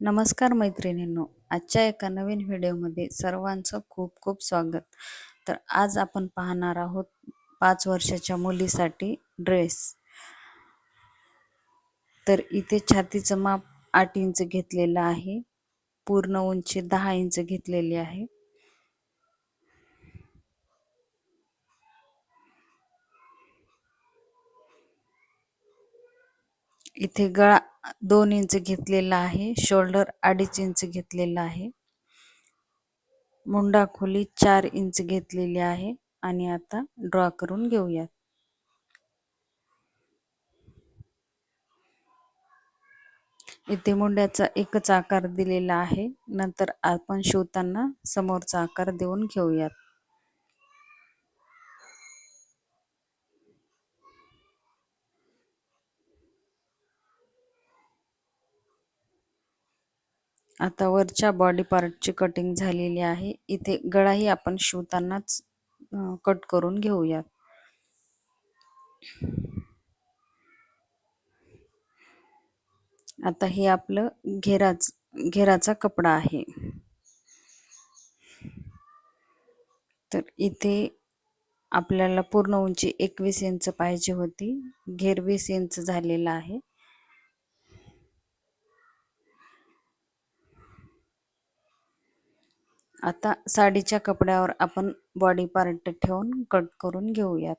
नमस्कार मैत्रिणींनो आजच्या एका नवीन व्हिडिओमध्ये सर्वांचं खूप खूप स्वागत. तर आज आपण पाहणार आहोत पाच वर्षाच्या मुलीसाठी ड्रेस. तर इथे छातीचं माप आठ इंच घेतलेलं आहे पूर्ण उंची दहा इंच घेतलेली आहे. इथे गळा दोन इंच घेतलेला आहे. शोल्डर अडीच इंच घेतलेला आहे. मुंडा खोली चार इंच घेतलेली आहे. आणि आता ड्रॉ करून घेऊयात. इथे मुंड्याचा एकच आकार दिलेला आहे. नंतर आपण शिवताना समोरचा आकार देऊन घेऊयात. आता वरच्या बॉडी पार्टची कटिंग झालेली आहे. इथे गळाही आपण शिवतानाच कट करून घेऊयात. आता हे आपलं घेराच घेराचा कपडा आहे. तर इथे आपल्याला पूर्ण उंची एकवीस इंच पाहिजे होती. घेर वीस इंच झालेला आहे. आता साडीच्या कपड्यावर आपण बॉडी पार्ट ठेवून कट करून घेऊयात.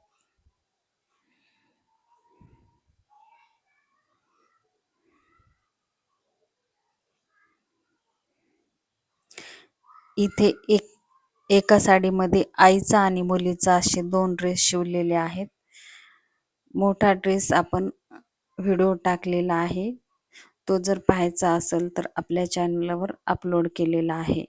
इथे एक एका साडीमध्ये आईचा आणि मुलीचा असे दोन ड्रेस शिवलेले आहेत. मोठा ड्रेस आपण व्हिडिओ टाकलेला आहे. तो जर पाहायचा असेल तर आपल्या चॅनलवर अपलोड केलेला आहे.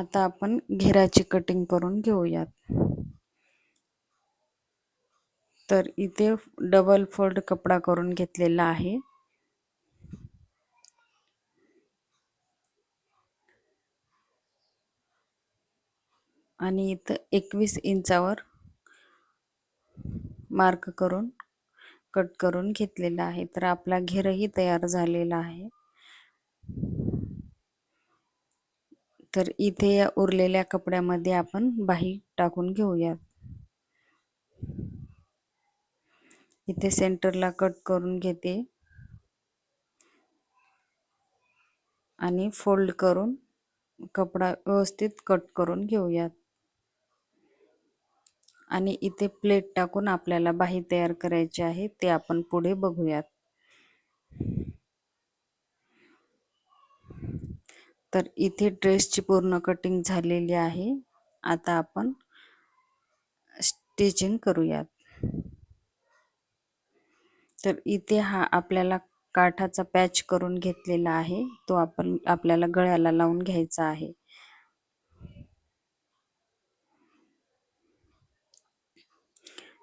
आता आपण घेराची कटिंग करून घेऊयात. तर इथे डबल फोल्ड कपडा करून घेतलेला आहे. आणि इथं एकवीस इंचावर मार्क करून कट करून घेतलेला आहे. तर आपला घेरही तयार झालेला आहे. तर इथे या उरलेल्या कपड्यामध्ये आपण बाही टाकून घेऊयात. इथे सेंटरला कट करून घेते. आणि फोल्ड करून कपडा व्यवस्थित कट करून घेऊयात. आणि इथे प्लेट टाकून आपल्याला बाही तयार करायची आहे ते आपण पुढे बघूयात. तर इथे ड्रेसची पूर्ण कटिंग झालेली आहे. आता आपण स्टिचिंग करूयात. तर इथे हा आपल्याला काठाचा पॅच करून घेतलेला आहे. तो आपण आपल्याला गळ्याला लावून घ्यायचा आहे.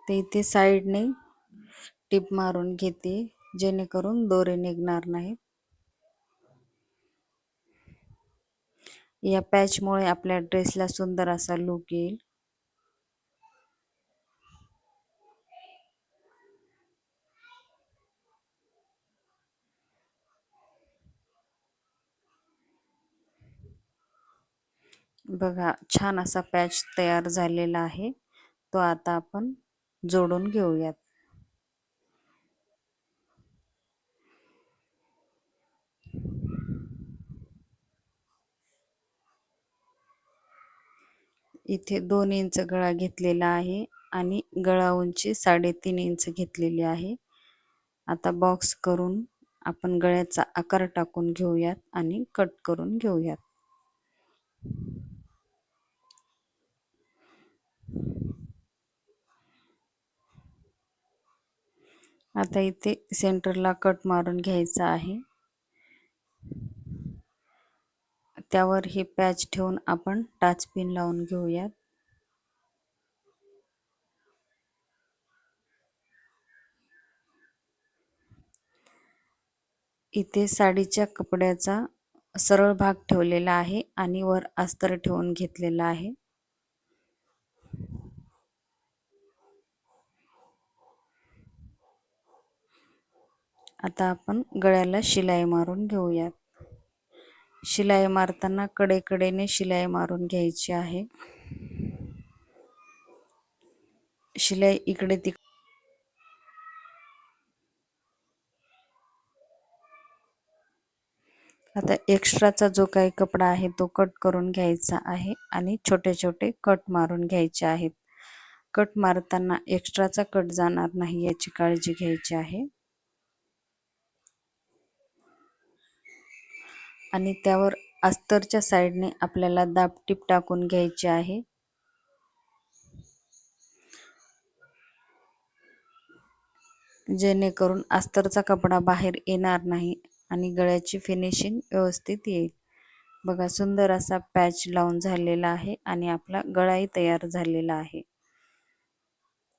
तर इथे साईडने टिप मारून घेते जेणेकरून दोरे निघणार नाहीत. या पॅचमुळे आपल्या ड्रेसला सुंदर असा लुक येईल. बघा छान असा पॅच तयार झालेला आहे. तो आता आपण जोडून घेऊयात. इथे दोन इंच गळा घेतलेला आहे आणि गळा उंची साडेतीन इंच घेतलेली आहे. आता बॉक्स करून आपण गळ्याचा आकार टाकून घेऊयात आणि कट करून घेऊयात. आता इथे सेंटरला कट मारून घ्यायचा आहे. त्यावर हे पॅच ठेवून आपण टाच पिन लावून घेऊयात. इथे साडीच्या कपड्याचा सरळ भाग ठेवलेला आहे आणि वर अस्तर ठेवून घेतलेला आहे. आता आपण गळ्याला शिलाई मारून घेऊयात. शिलाई मारताना कडेकडेने शिलाई मारून घ्यायची आहे. शिलाई इकडे तिकडे आता एक्स्ट्राचा जो काही कपडा आहे तो कट करून घ्यायचा आहे आणि छोटे छोटे कट मारून घ्यायचे आहेत. कट मारताना एक्स्ट्राचा कट जाणार नाही याची काळजी घ्यायची आहे. आणि त्यावर अस्तरच्या साईडने आपल्याला दाबटीप टाकून घ्यायची आहे. जेणेकरून अस्तरचा कपडा बाहेर येणार नाही आणि गळ्याची फिनिशिंग व्यवस्थित येईल. बघा सुंदर असा पॅच लावून झालेला आहे आणि आपला गळाही तयार झालेला आहे.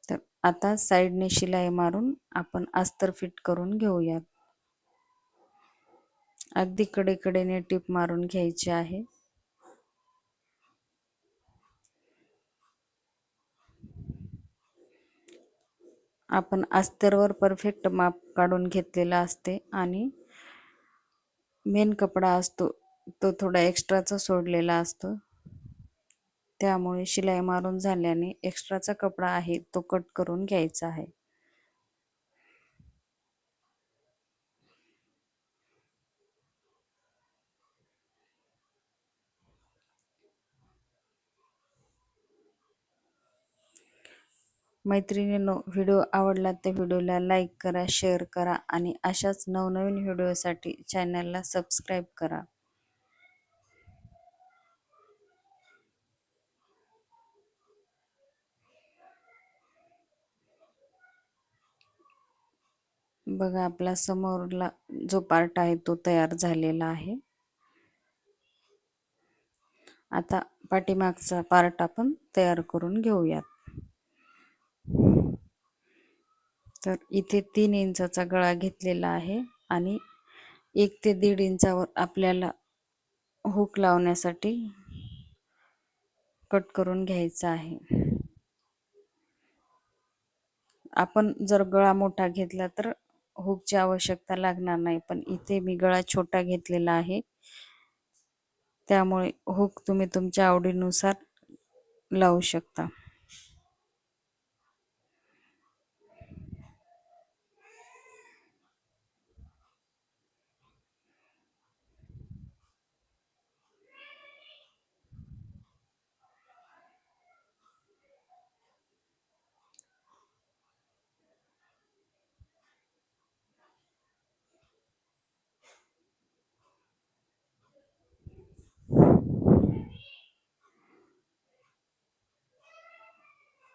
तर आता साईडने शिलाई मारून आपण अस्तर फिट करून घेऊयात. अगदी कडेकडेने टीप मारून घ्यायची आहे. आपण अस्तरवर परफेक्ट माप काढून घेतलेला असते आणि मेन कपडा असतो तो थोडा एक्स्ट्राचा सोडलेला असतो. त्यामुळे शिलाई मारून झाल्याने एक्स्ट्राचा कपडा आहे तो कट करून घ्यायचा आहे. मैत्रिणींनो व्हिडिओ आवडला तर व्हिडिओला लाईक करा शेअर करा आणि अशाच नवनवीन व्हिडिओसाठी चॅनलला सबस्क्राईब करा. बघा आपला समोरला जो पार्ट आहे तो तयार झालेला आहे. आता पाठीमागचा पार्ट आपण तयार करून घेऊयात. तर इथे तीन इंचाचा गळा घेतलेला आहे आणि एक ते दीड इंचावर आपल्याला हुक लावण्यासाठी कट करून घ्यायचा आहे. आपण जर गळा मोठा घेतला तर हुकची आवश्यकता लागणार नाही पण इथे मी गळा छोटा घेतलेला आहे. त्यामुळे हुक तुम्ही तुमच्या आवडीनुसार लावू शकता.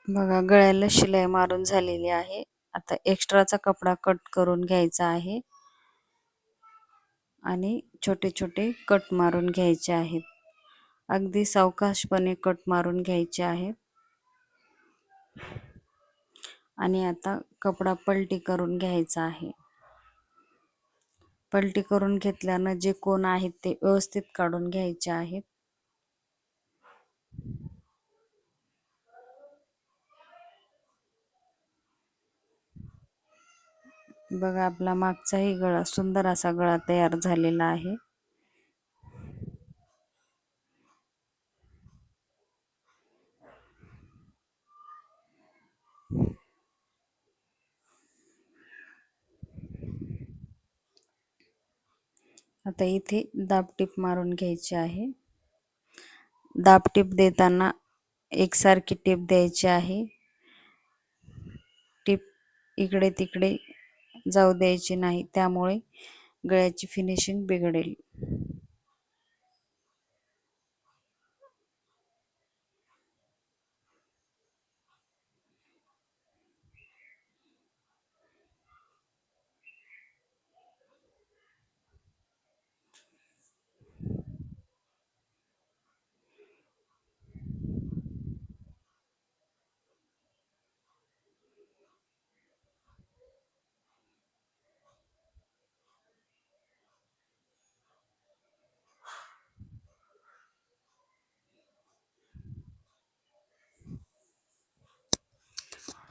बघा गळ्याला शिलाई मारून झालेली आहे. आता एक्स्ट्राचा कपडा कट करून घ्यायचा आहे. आणि छोटे छोटे कट मारून घ्यायचे आहेत. अगदी सावकाशपणे कट मारून घ्यायचे आहेत. आणि आता कपडा पलटी करून घ्यायचा आहे. पलटी करून घेतल्यानं जे कोण आहेत ते व्यवस्थित काढून घ्यायचे आहेत. बघा आपला मागचाही गळा सुंदर असा गळा तयार झालेला आहे. आता इथे दाबटीप मारून घ्यायची आहे. दाबटीप देताना एकसारखी टीप द्यायची आहे. टीप इकडे तिकडे जाऊ द्यायची नाही. त्यामुळे गळ्याची फिनिशिंग बिघडेल.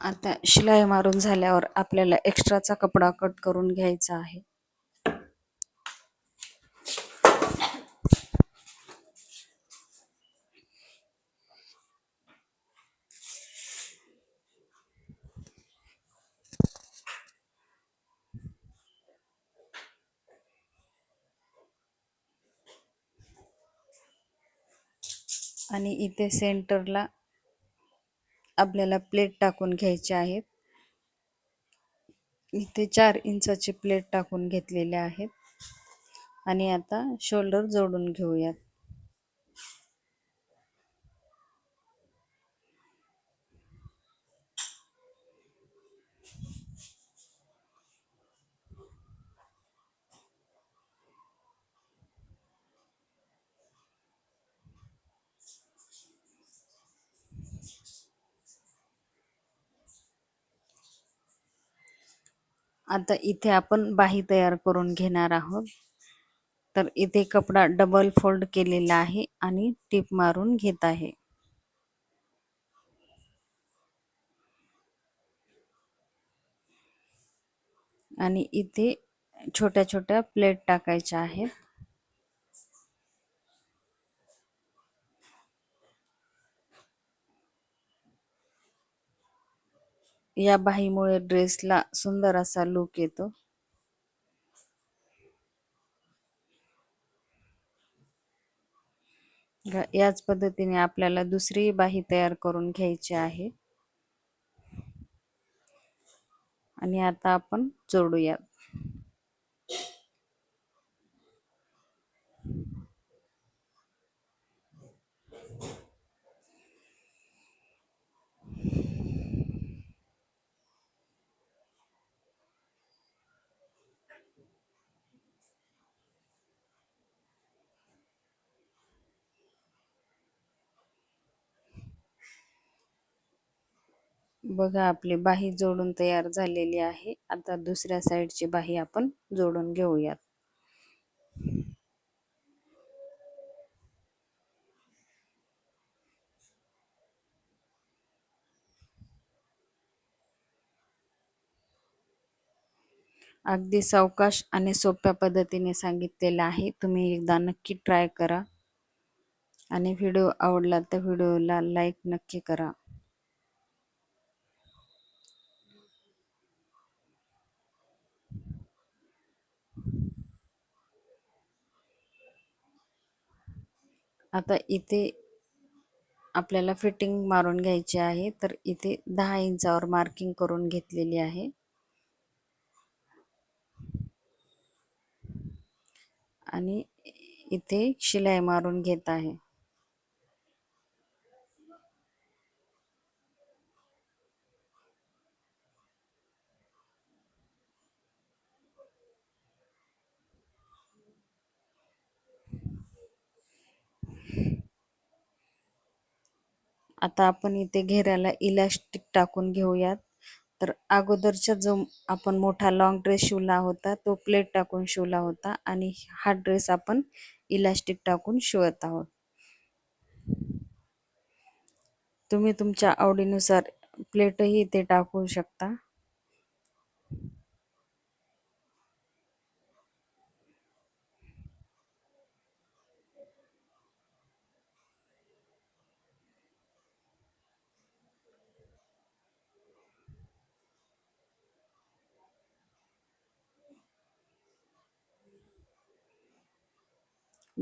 आता शिलाई मारून झाल्यावर आपल्याला एक्स्ट्राचा कपडा कट करून घ्यायचा आहे. आणि इथे सेंटरला आपल्याला प्लेट टाकून घ्यायचे आहेत. इथे चार इंचाची प्लेट टाकून घेतलेले आहेत. आणि आता शोल्डर जोडून घेऊयात. आता इथे आपण बाही तयार करून घेणार आहोत. तर इथे कपडा डबल फोल्ड केलेला आहे आणि टीप मारून घेत आहे. आणि इथे छोट्या छोट्या प्लेट टाकायच्या आहेत. या बाहीमुळे ड्रेसला सुंदर असा लुक येतो. याच पद्धतीने आपल्याला दुसरी बाही तयार करून घ्यायची आहे. आणि आता आपण जोडूयात बघा आपली बाही जोडून तयार झालेली आहे. आता दुसऱ्या साईडची बाही आपण जोडून घेऊयात. अगदी सावकाश आणि सोप्या पद्धतीने सांगितलेलं आहे. तुम्ही एकदा नक्की ट्राय करा. आणि व्हिडिओ आवडला तर व्हिडिओला लाईक नक्की करा. आता इथे आपल्याला फिटिंग मारून घ्यायची आहे तर इथे दहा इंचावर मार्किंग करून घेतलेली आहे. आणि इथे शिलाई मारून घेत आहे. आता आपण इथे घेऱ्याला इलास्टिक टाकून घेऊयात. तर अगोदरचा जो आपण मोठा लॉंग ड्रेस शिवला होता तो प्लेट टाकून शिवला होता आणि हा ड्रेस आपण इलास्टिक टाकून शिवत आहोत. तुम्ही तुमच्या आवडीनुसार प्लेटही इथे टाकू शकता.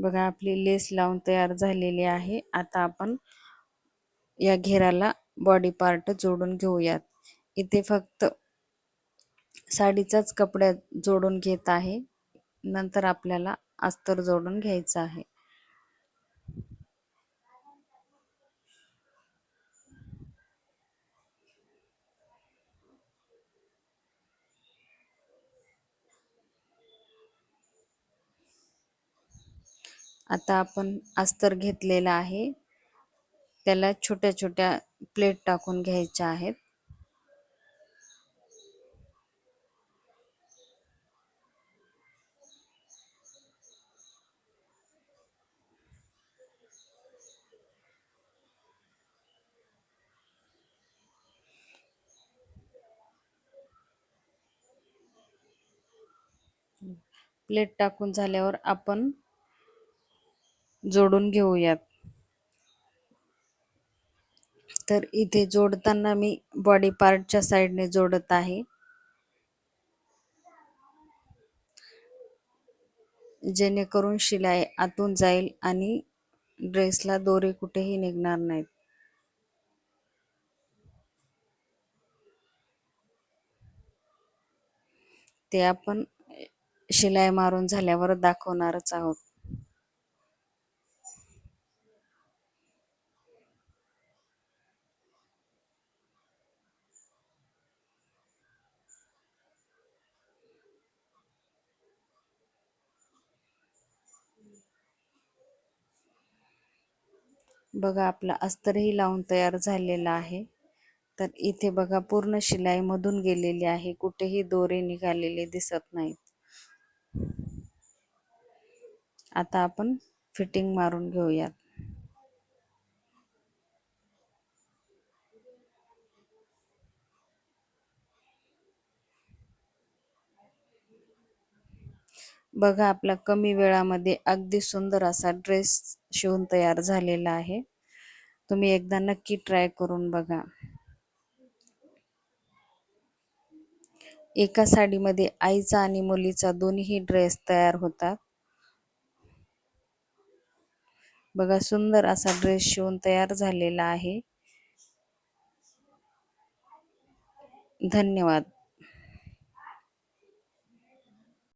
बघा आपली लेस लावून तयार झालेली आहे. आता आपण या घेराला बॉडी पार्ट जोडून घेऊयात. इथे फक्त साडीचाच कपड्या जोडून घेत आहे. नंतर आपल्याला अस्तर जोडून घ्यायचं आहे. आता आपण अस्तर घेतलेला आहे. त्याला छोट्या छोट्या प्लेट टाकून घ्यायच्या आहेत. प्लेट टाकून झाल्यावर आपण जोडून घेऊयात. तर इथे जोडताना मी बॉडी पार्टच्या साईडने जोडत आहे. जेणेकरून शिलाई आतून जाईल आणि ड्रेसला दोरे कुठेही निघणार नाहीत. ते आपण शिलाई मारून झाल्यावर दाखवणारच आहोत. बघा आपला अस्तरही लावून तयार झालेला आहे. तर इथे बघा पूर्ण शिलाई मधून गेलेली आहे. कुठेही दोरे निघालेले दिसत नाहीत. आता आपण फिटिंग मारून घेऊयात. बघा आपला कमी वेळामध्ये अगदी सुंदर असा ड्रेस शिवून तयार झालेला आहे. तुम्ही एकदा नक्की ट्राय करून बघा. एका साडीमध्ये आईचा आणि मुलीचा दोन्ही ड्रेस तयार होतात. बघा सुंदर असा ड्रेस शिवून तयार झालेला आहे. धन्यवाद.